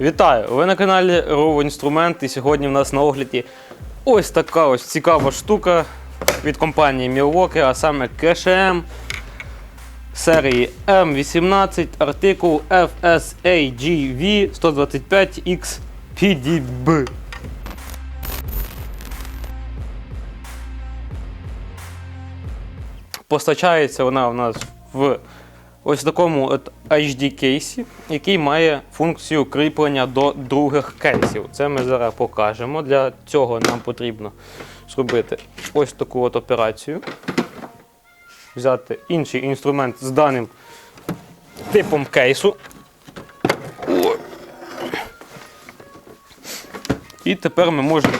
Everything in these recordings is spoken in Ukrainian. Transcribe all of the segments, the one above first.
Вітаю! Ви на каналі Rovo Інструмент і сьогодні в нас на огляді ось така ось цікава штука від компанії Milwaukee, а саме KSM серії M18 артикул FSAGV 125X PDB. Постачається вона у нас в ось такому от HD кейсі, який має функцію кріплення до других кейсів. Це ми зараз покажемо. Для цього нам потрібно зробити ось таку от операцію. Взяти інший інструмент з даним типом кейсу. І тепер ми можемо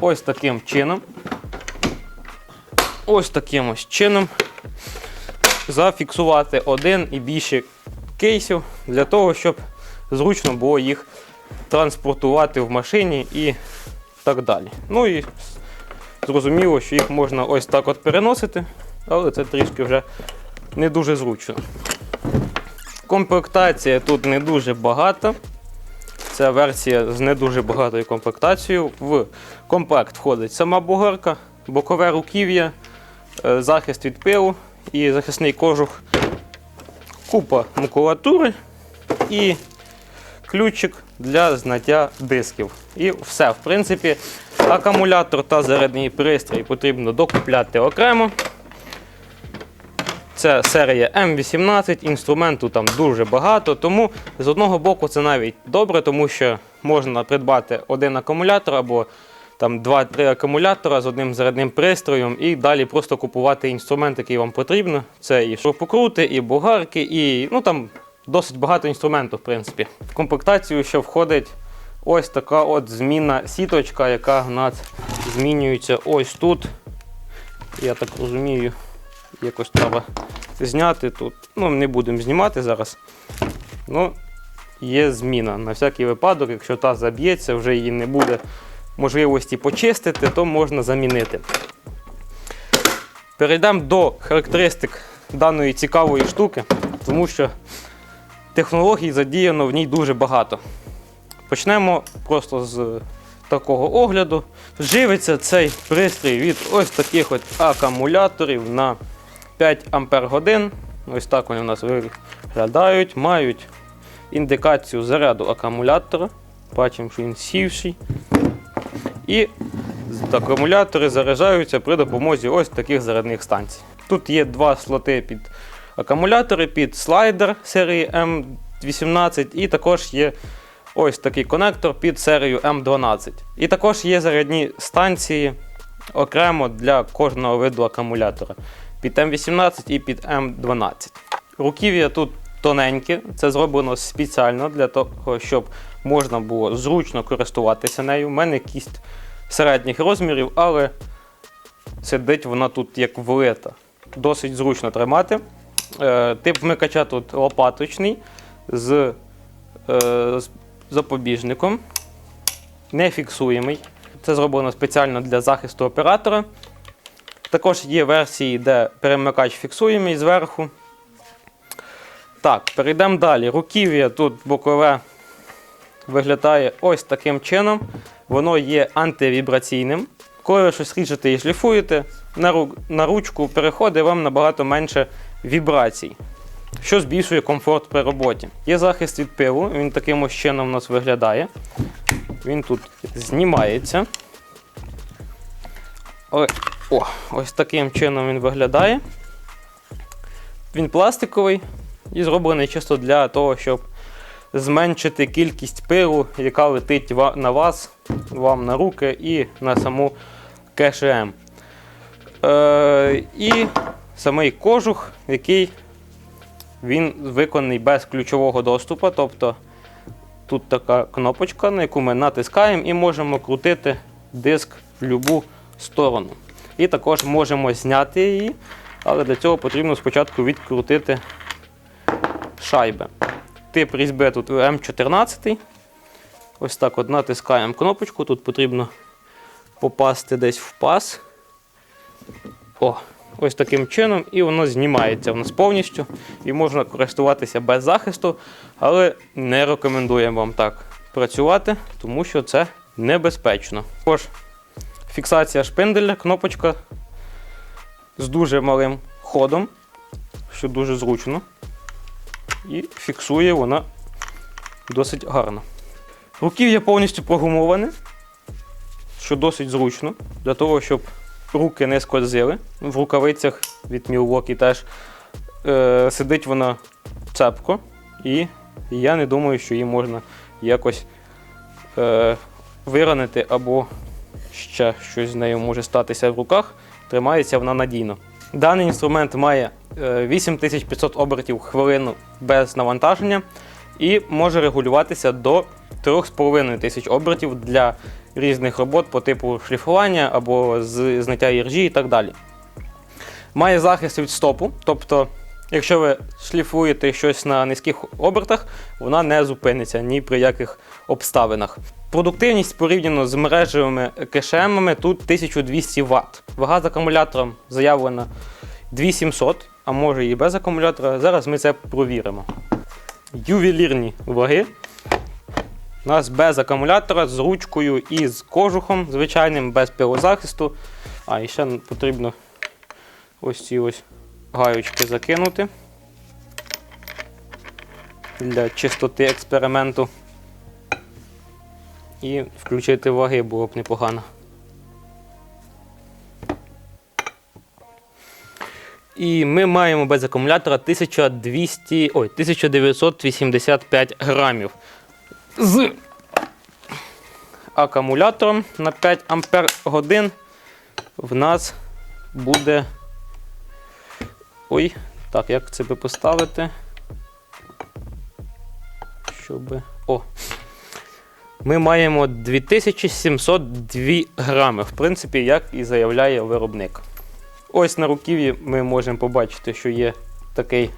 ось таким чином. Ось таким ось чином зафіксувати один і більше кейсів для того, щоб зручно було їх транспортувати в машині і так далі. Ну і зрозуміло, що їх можна ось так от переносити, але це трішки вже не дуже зручно. Комплектація тут не дуже багата. Це версія з не дуже багатою комплектацією. В комплект входить сама бугорка, бокове руків'я, е, захист від пилу і захисний кожух, купа макулатури і ключик для зняття дисків. І все. В принципі, акумулятор та зарядний пристрій потрібно докупляти окремо. Це серія М18, інструменту там дуже багато, тому з одного боку це навіть добре, тому що можна придбати один акумулятор або там 2-3 акумулятора з одним зарядним пристроєм і далі просто купувати інструмент, який вам потрібно. Це і шурупокрути, і бугарки, і ну там досить багато інструменту, в принципі. В комплектацію ще входить ось така от змінна сіточка, яка в нас змінюється ось тут. Я так розумію, якось треба зняти тут. Ну, не будемо знімати зараз. Ну, є зміна. На всякий випадок, якщо та заб'ється, вже її не буде можливості почистити, то можна замінити. Перейдемо до характеристик даної цікавої штуки, тому що технологій задіяно в ній дуже багато. Почнемо просто з такого огляду. Живиться цей пристрій від ось таких от акумуляторів на 5 Ампер. Ось так вони у нас виглядають, мають індикацію заряду акумулятора. Бачимо, що він сівший. І акумулятори заряджаються при допомозі ось таких зарядних станцій. Тут є два слоти під акумулятори, під слайдер серії М18, і також є ось такий конектор під серію М12. І також є зарядні станції окремо для кожного виду акумулятора під М18 і під М12. Руків'я тут тоненьке, це зроблено спеціально для того, щоб можна було зручно користуватися нею. У мене кість середніх розмірів, але сидить вона тут як влита. Досить зручно тримати. Е, Тип вмикача тут лопаточний з, е, запобіжником, нефіксуємий. Це зроблено спеціально для захисту оператора. Також є версії, де перемикач фіксуємий зверху. Так, перейдемо далі. Руків'я тут бокове виглядає ось таким чином. Воно є антивібраційним. Коли ви щось ріжете і шліфуєте, на, ру... на ручку переходить вам набагато менше вібрацій, що збільшує комфорт при роботі. Є захист від пилу, він таким ось чином у нас виглядає. Він тут знімається. О, о, ось таким чином він виглядає. Він пластиковий і зроблений чисто для того, щоб зменшити кількість пилу, яка летить на вас, вам на руки і на саму КШМ. Е, і самий кожух, який він виконаний без ключового доступу. Тобто тут така кнопочка, на яку ми натискаємо і можемо крутити диск в будь-яку сторону. І також можемо зняти її, але для цього потрібно спочатку відкрутити шайби. Тип різьби тут М14. Ось так от натискаємо кнопочку. Тут потрібно попасти десь в пас. О, ось таким чином, і воно знімається в нас повністю. І можна користуватися без захисту, але не рекомендуємо вам так працювати, тому що це небезпечно. Також фіксація шпинделя, кнопочка з дуже малим ходом, що дуже зручно. І фіксує вона досить гарно. Руків'я повністю прогумоване, що досить зручно, для того, щоб руки не скользили. В рукавицях від Milwaukee теж е, сидить вона цепко, і я не думаю, що її можна якось е, виранити або ще щось з нею може статися в руках. Тримається вона надійно. Даний інструмент має е, 8500 обертів в хвилину без навантаження і може регулюватися до 3500 обертів для різних робот по типу шліфування або зняття іржі і так далі. Має захист від стопу, тобто, якщо ви шліфуєте щось на низьких обертах, вона не зупиниться ні при яких обставинах. Продуктивність порівняно з мережевими кешемами тут 1200 Вт. Вага з акумулятором заявлена 2700, а може і без акумулятора. Зараз ми це провіримо. Ювелірні ваги. У нас без акумулятора з ручкою і з кожухом звичайним, без пилозахисту. А, і ще потрібно ось ці ось гаючки закинути для чистоти експерименту. І включити ваги було б непогано. І ми маємо без акумулятора 1200, ой, 1985 грамів. З акумулятором на 5 ампер годин в нас буде. Ой, так, як це би поставити? Щоби. О! Ми маємо 2702 грами, в принципі, як і заявляє виробник. Ось на руків'ї ми можемо побачити, що є такий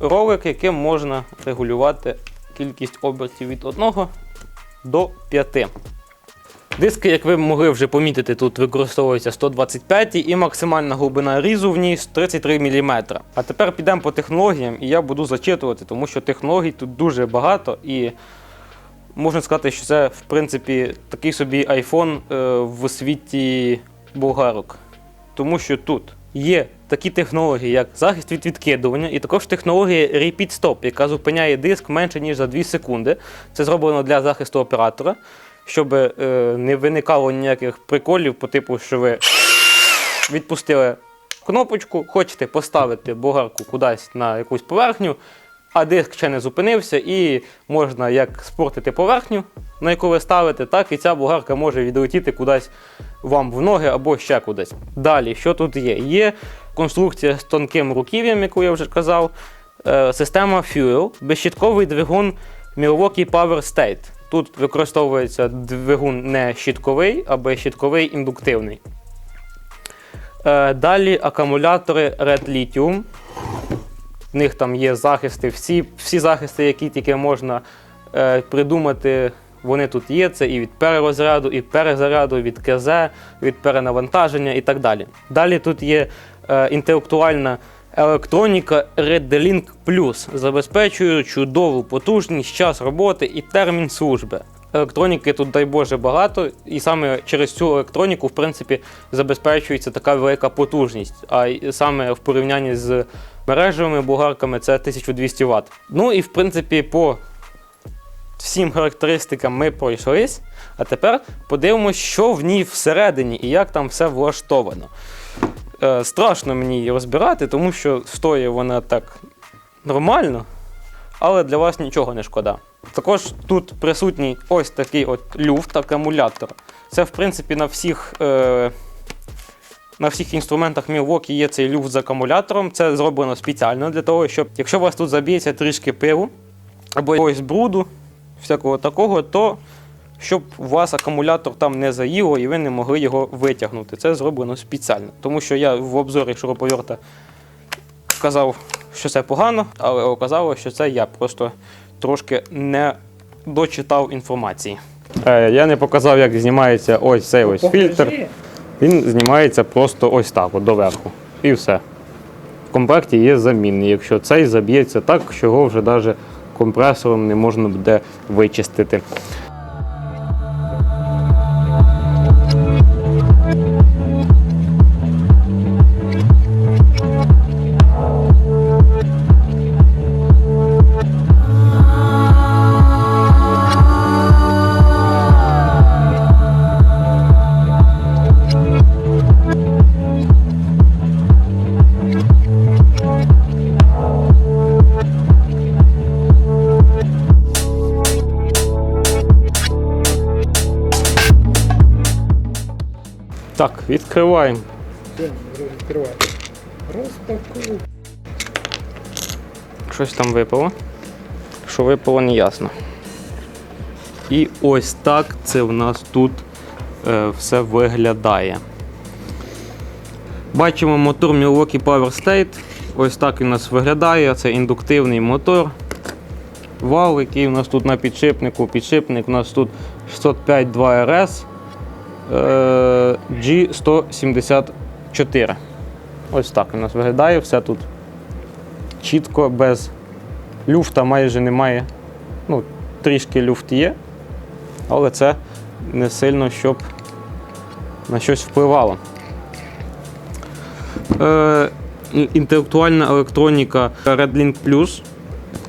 ролик, яким можна регулювати кількість обертів від 1 до 5. Диски, як ви могли вже помітити, тут використовуються 125 і максимальна глибина різу в ній 33 мм. А тепер підемо по технологіям і я буду зачитувати, тому що технологій тут дуже багато і можна сказати, що це в принципі такий собі iPhone е, в світі болгарок. Тому що тут є такі технології, як захист від відкидування, і також технологія Repeat Stop, яка зупиняє диск менше ніж за 2 секунди. Це зроблено для захисту оператора, щоб е, не виникало ніяких приколів по типу, що ви відпустили кнопочку, хочете поставити болгарку кудись на якусь поверхню, а диск ще не зупинився, і можна як спортити поверхню, на яку ви ставите, так і ця болгарка може відлетіти кудись вам в ноги або ще кудись. Далі, що тут є? Є конструкція з тонким руків'ям, яку я вже казав. Е, система Fuel, безщітковий двигун Milwaukee Power State. Тут використовується двигун не щітковий, а безщітковий індуктивний. Е, далі акумулятори Red Lithium. В них там є захисти, всі, всі захисти, які тільки можна е, придумати, вони тут є. Це і від перерозряду, і перезаряду, від КЗ, від перенавантаження і так далі. Далі тут є е, інтелектуальна електроніка RedLink Plus, забезпечує чудову потужність, час роботи і термін служби. Електроніки тут, дай Боже, багато, і саме через цю електроніку, в принципі, забезпечується така велика потужність. А саме в порівнянні з мережевими болгарками це 1200 Вт. Ну і в принципі, по всім характеристикам ми пройшлись. А тепер подивимось, що в ній всередині і як там все влаштовано. Е, страшно мені її розбирати, тому що стоїть вона так нормально, але для вас нічого не шкода. Також тут присутній ось такий от люфт, акумулятор. Це, в принципі, на всіх. Е, на всіх інструментах Milwaukee є цей люфт з акумулятором. Це зроблено спеціально для того, щоб якщо у вас тут заб'ється трішки пиву або якогось бруду, всякого такого, то щоб у вас акумулятор там не заїло і ви не могли його витягнути. Це зроблено спеціально. Тому що я в обзорі шуруповерта казав, що це погано, але оказалося, що це я просто трошки не дочитав інформації. Е, я не показав, як знімається ось цей ось фільтр. Він знімається просто ось так, от доверху. і все. В комплекті є замінний. Якщо цей заб'ється так, що його вже навіть компресором не можна буде вичистити. Відкриваємо. Відкривай. Щось там випало. Що випало, не ясно. І ось так це в нас тут е, все виглядає. Бачимо мотор Milwaukee Power State. Ось так він у нас виглядає. Це індуктивний мотор. Вал, який у нас тут на підшипнику. Підшипник у нас тут 605 2RS е, G174. Ось так у нас виглядає. Все тут чітко, без люфта майже немає. Ну, трішки люфт є, але це не сильно, щоб на щось впливало. Е, інтелектуальна електроніка Redlink Plus.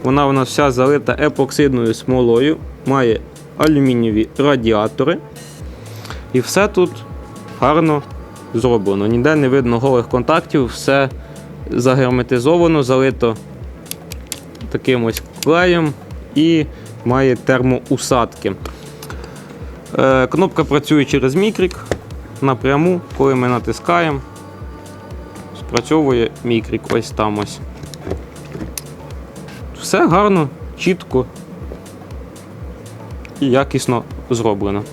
Вона у нас вся залита епоксидною смолою, має алюмінієві радіатори. І все тут гарно зроблено. Ніде не видно голих контактів, все загерметизовано, залито таким ось клеєм і має термоусадки. Е, кнопка працює через мікрік напряму, коли ми натискаємо, спрацьовує мікрік ось там ось. Все гарно, чітко і якісно зроблено.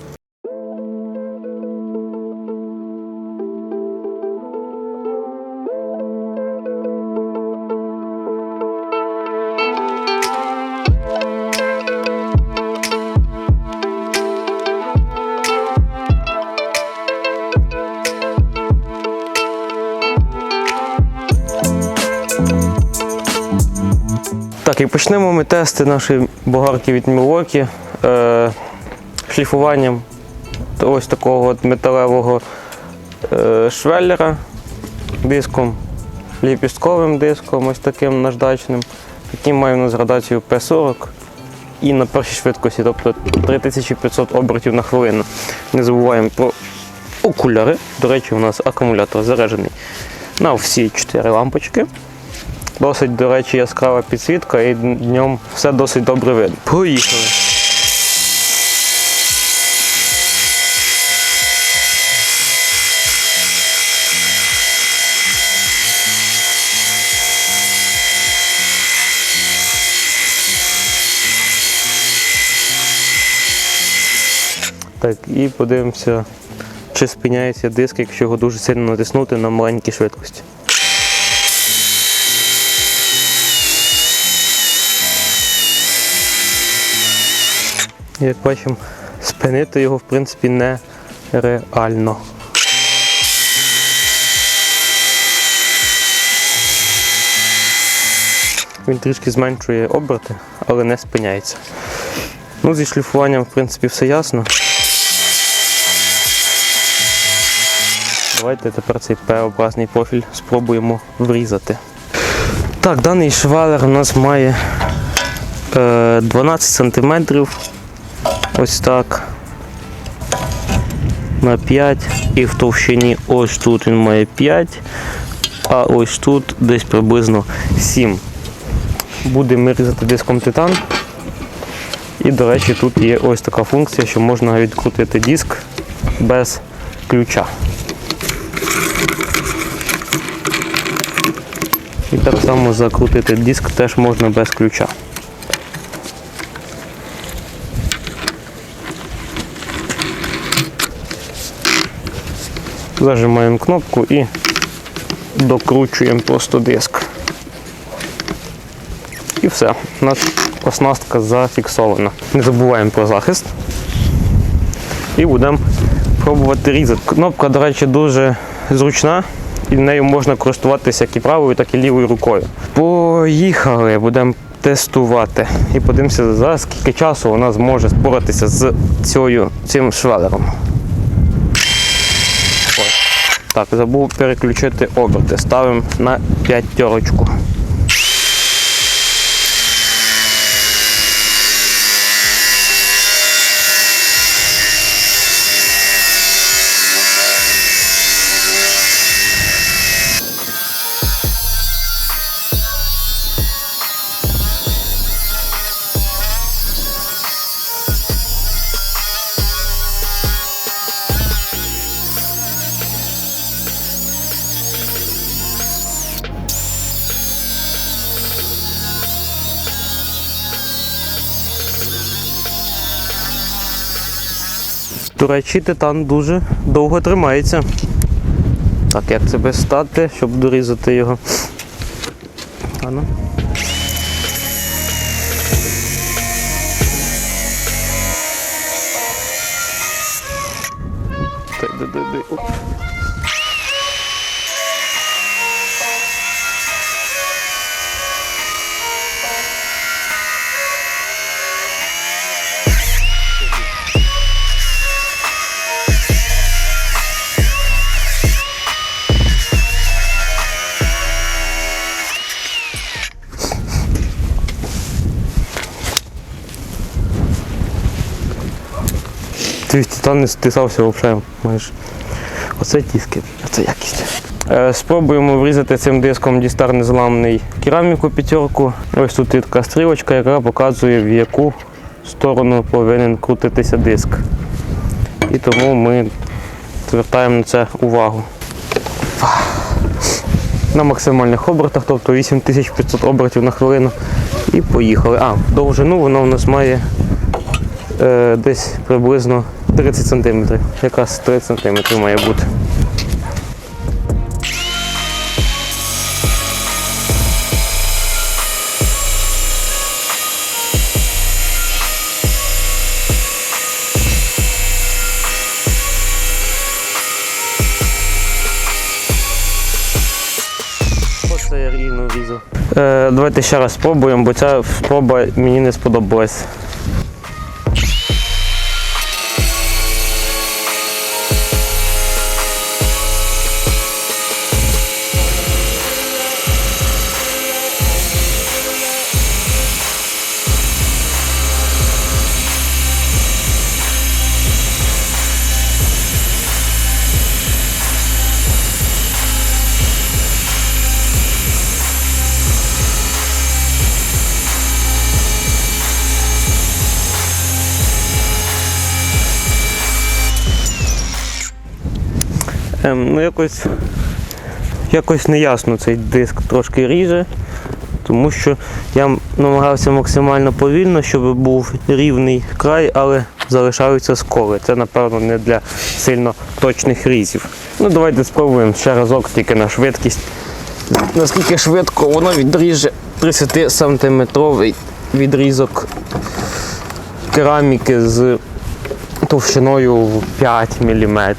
Почнемо ми тести нашої болгарки від Milwaukee е, шліфуванням ось такого от металевого е, швеллера диском, ліпістковим диском, ось таким наждачним, який має у нас градацію P40 і на першій швидкості, тобто 3500 обертів на хвилину. Не забуваємо про окуляри. До речі, у нас акумулятор заряджений на всі 4 лампочки. Досить, до речі, яскрава підсвітка і днем все досить добре видно. Поїхали. Так, і подивимося, чи спиняється диск, якщо його дуже сильно натиснути на маленькій швидкості. Як бачимо, спинити його в принципі нереально. Він трішки зменшує оберти, але не спиняється. Ну, зі шліфуванням, в принципі, все ясно. Давайте тепер цей П-образний профіль спробуємо врізати. Так, даний швалер у нас має е, 12 см. Ось так. На 5 і в товщині ось тут він має 5, а ось тут десь приблизно 7. Будемо різати диском титан. І, до речі, тут є ось така функція, що можна відкрутити диск без ключа. І так само закрутити диск теж можна без ключа. Зажимаємо кнопку і докручуємо просто диск. І все, нас оснастка зафіксована. Не забуваємо про захист. І будемо пробувати різати. Кнопка, до речі, дуже зручна. і нею можна користуватися як і правою, так і лівою рукою. Поїхали, будемо тестувати. І подивимося, за скільки часу вона зможе споратися з цією, цим швелером. Так, забув переключити оберти. Ставимо на п'ятерочку. До речі, титан дуже довго тримається. Так, як тебе стати, щоб дорізати його. Ану. ну. Дай, дай, дай, дай. Твій титан не стисався взагалі майже. Оце тіски, оце якість. Е, спробуємо врізати цим диском дістар незламний кераміку п'ятерку. Ось тут є така стрілочка, яка показує, в яку сторону повинен крутитися диск. І тому ми звертаємо на це увагу. На максимальних обертах, тобто 8500 обертів на хвилину. І поїхали. А, довжину воно в нас має е, десь приблизно 30 см. Якраз 30 см має бути. Оце я. Е, давайте ще раз спробуємо, бо ця спроба мені не сподобалась. Ну якось, якось неясно цей диск трошки ріже, тому що я намагався максимально повільно, щоб був рівний край, але залишаються сколи. Це, напевно, не для сильно точних різів. Ну давайте спробуємо ще разок тільки на швидкість. Наскільки швидко воно відріже 30 сантиметровий відрізок кераміки з товщиною в 5 мм.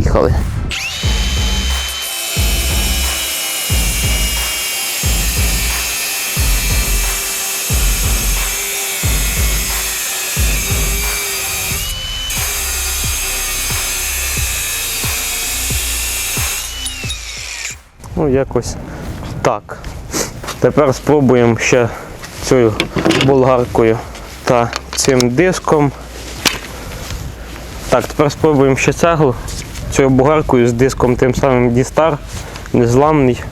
Їхали. Ну, якось так. Тепер спробуємо ще цією болгаркою та цим диском. Так, тепер спробуємо ще цеглу цією бугаркою з диском тим самим D-Star, незламний.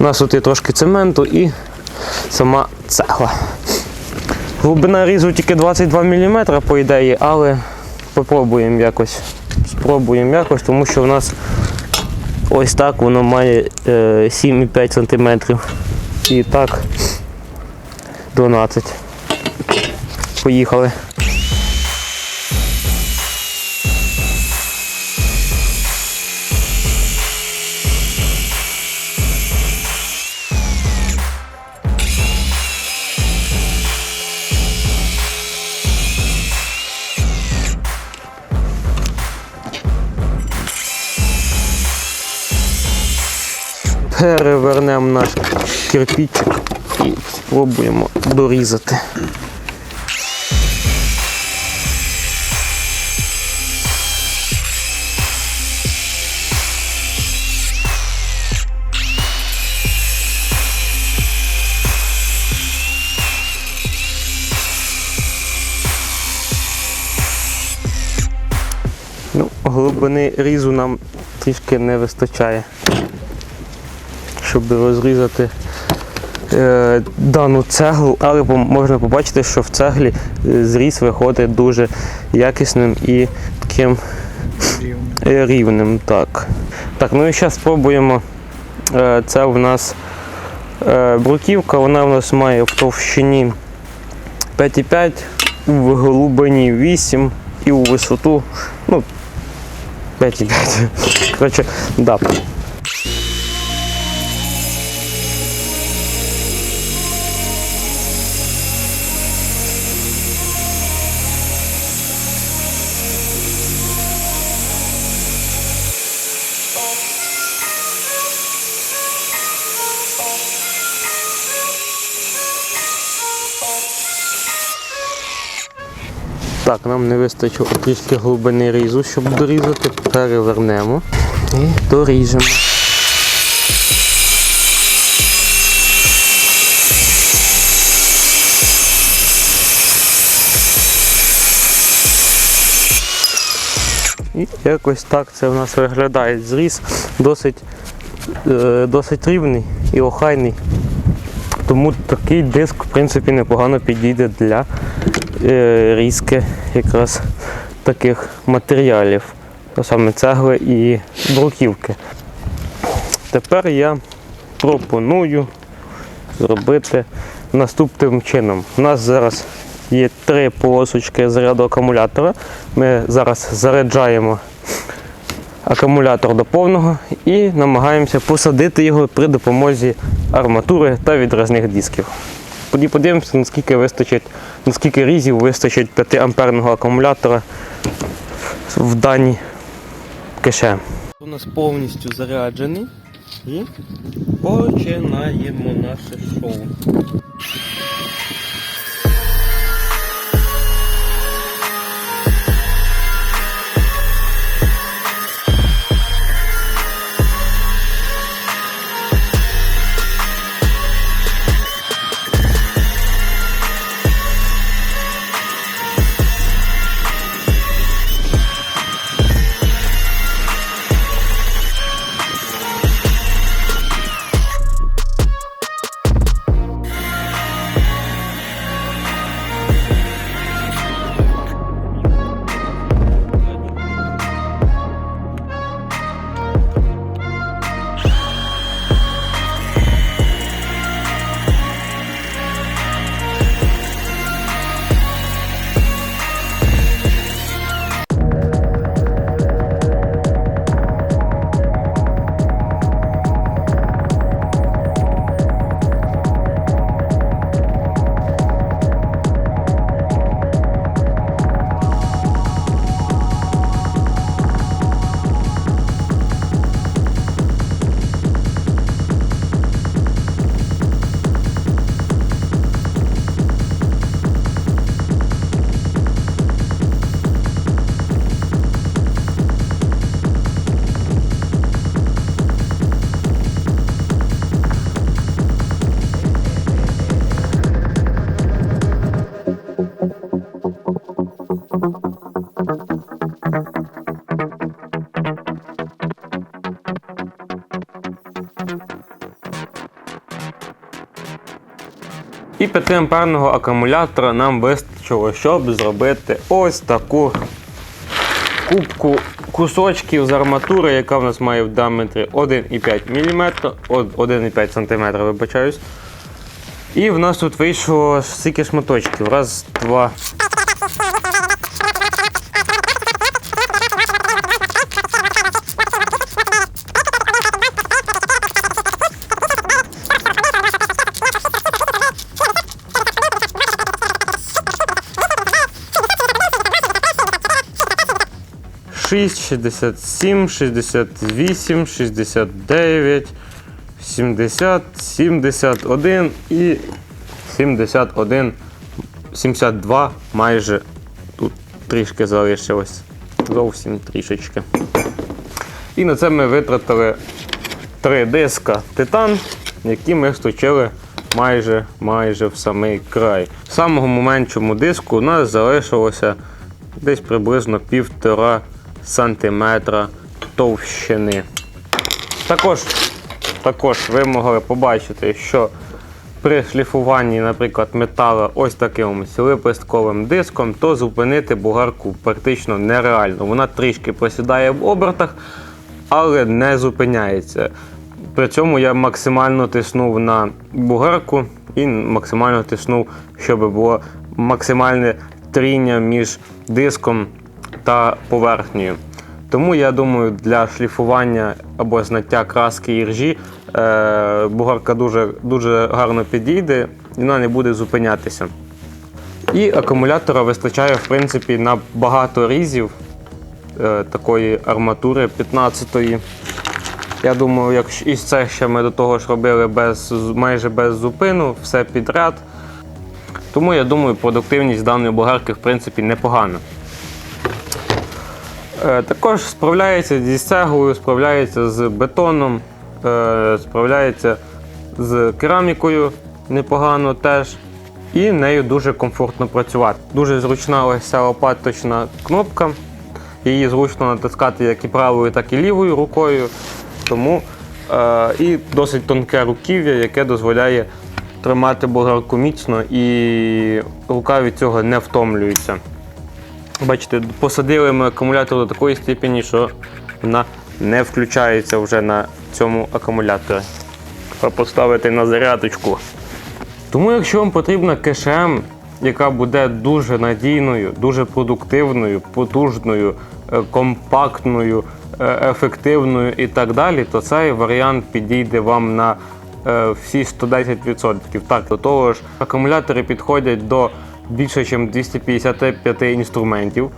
У нас тут є трошки цементу і сама цегла. Глибина різу тільки 22 мм, по ідеї, але попробуємо якось. Спробуємо якось, тому що в нас ось так воно має е, 7,5 см. І так 12. Поїхали. Перевернемо наш кирпичик і спробуємо дорізати. Ну, глибини різу нам трішки не вистачає, щоб розрізати е, дану цеглу, але можна побачити, що в цеглі е, зріз виходить дуже якісним і таким е, рівним. Так, так ну і зараз спробуємо. Е, це в нас е, бруківка, вона в нас має в товщині 5,5, в глибині 8 і у висоту ну, 5,5. Коротше, да. Так, нам не вистачило трішки глибини різу, щоб дорізати. Перевернемо і доріжемо. І якось так це в нас виглядає. Зріз досить, е, досить рівний і охайний. Тому такий диск, в принципі, непогано підійде для е, різки якраз таких матеріалів, саме цегли і бруківки. Тепер я пропоную зробити наступним чином. У нас зараз є три полосочки заряду акумулятора. Ми зараз заряджаємо акумулятор до повного і намагаємося посадити його при допомозі арматури та відразних дисків. Тоді подивимося, наскільки вистачить, наскільки різів вистачить 5 амперного акумулятора в даній кеше. У нас повністю заряджений і починаємо наше шоу. І 5 амперного акумулятора нам вистачило, щоб зробити ось таку кубку кусочків з арматури, яка в нас має в діаметрі 1,5 мм, 1,5 см, вибачаюсь. І в нас тут вийшло стільки шматочків. Раз, два. Шість, 67, 68, 69, 80, 71 і 71, 72 майже тут трішки залишилось. Зовсім трішечки. І на це ми витратили три диска титан, які ми сточили майже, майже в самий край. В самому меншому диску у нас залишилося десь приблизно півтора сантиметра товщини. Також, також ви могли побачити, що при шліфуванні, наприклад, металу ось таким лепестковим диском, то зупинити бугарку практично нереально. Вона трішки просідає в обертах, але не зупиняється. При цьому я максимально тиснув на бугарку і максимально тиснув, щоб було максимальне тріння між диском та поверхнею. Тому я думаю, для шліфування або зняття краски і ржі е, бугарка дуже, дуже гарно підійде і вона не буде зупинятися. І акумулятора вистачає в принципі на багато різів е, такої арматури 15-ї. Я думаю, якщо і це ще ми до того ж робили без, майже без зупину, все підряд. Тому я думаю, продуктивність даної бугарки в принципі непогана. Е, Також справляється зі стеглою, справляється з бетоном, е, справляється з керамікою непогано теж. І нею дуже комфортно працювати. Дуже зручна ось ця лопаточна кнопка. Її зручно натискати як і правою, так і лівою рукою. Тому е, і досить тонке руків'я, яке дозволяє тримати болгарку міцно і рука від цього не втомлюється. Бачите, посадили ми акумулятор до такої степені, що вона не включається вже на цьому акумуляторі. Треба поставити на зарядочку. Тому, якщо вам потрібна КШМ, яка буде дуже надійною, дуже продуктивною, потужною, е, компактною, е, ефективною і так далі, то цей варіант підійде вам на е, всі 110%. Так, до того ж, акумулятори підходять до більше, ніж 255 інструментів.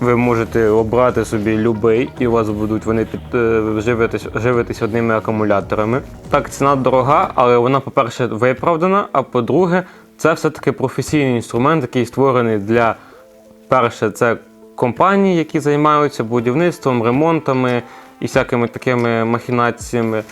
Ви можете обрати собі любий, і у вас будуть вони під, е, живитись, живитись одними акумуляторами. Так, ціна дорога, але вона, по-перше, виправдана, а по-друге, це все-таки професійний інструмент, який створений для перше, це компаній, які займаються будівництвом, ремонтами і всякими такими махінаціями,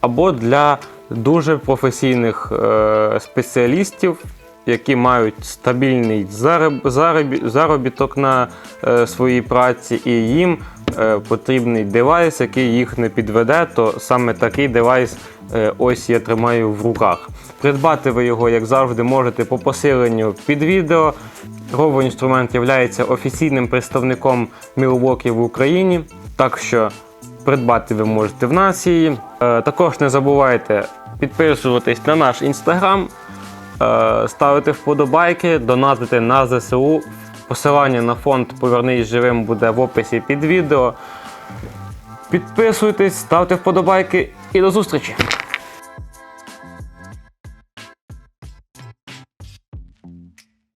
або для дуже професійних е, спеціалістів, які мають стабільний зароб- зароб- заробіток на е, своїй праці, і їм е, потрібний девайс, який їх не підведе, то саме такий девайс е, ось я тримаю в руках. Придбати ви його, як завжди, можете по посиленню під відео. Rovo інструмент є офіційним представником Milwaukee в Україні, так що придбати ви можете в нас її. Також не забувайте підписуватись на наш інстаграм, ставити вподобайки, донатити на ЗСУ. Посилання на фонд Повернись живим буде в описі під відео. Підписуйтесь, ставте вподобайки і до зустрічі!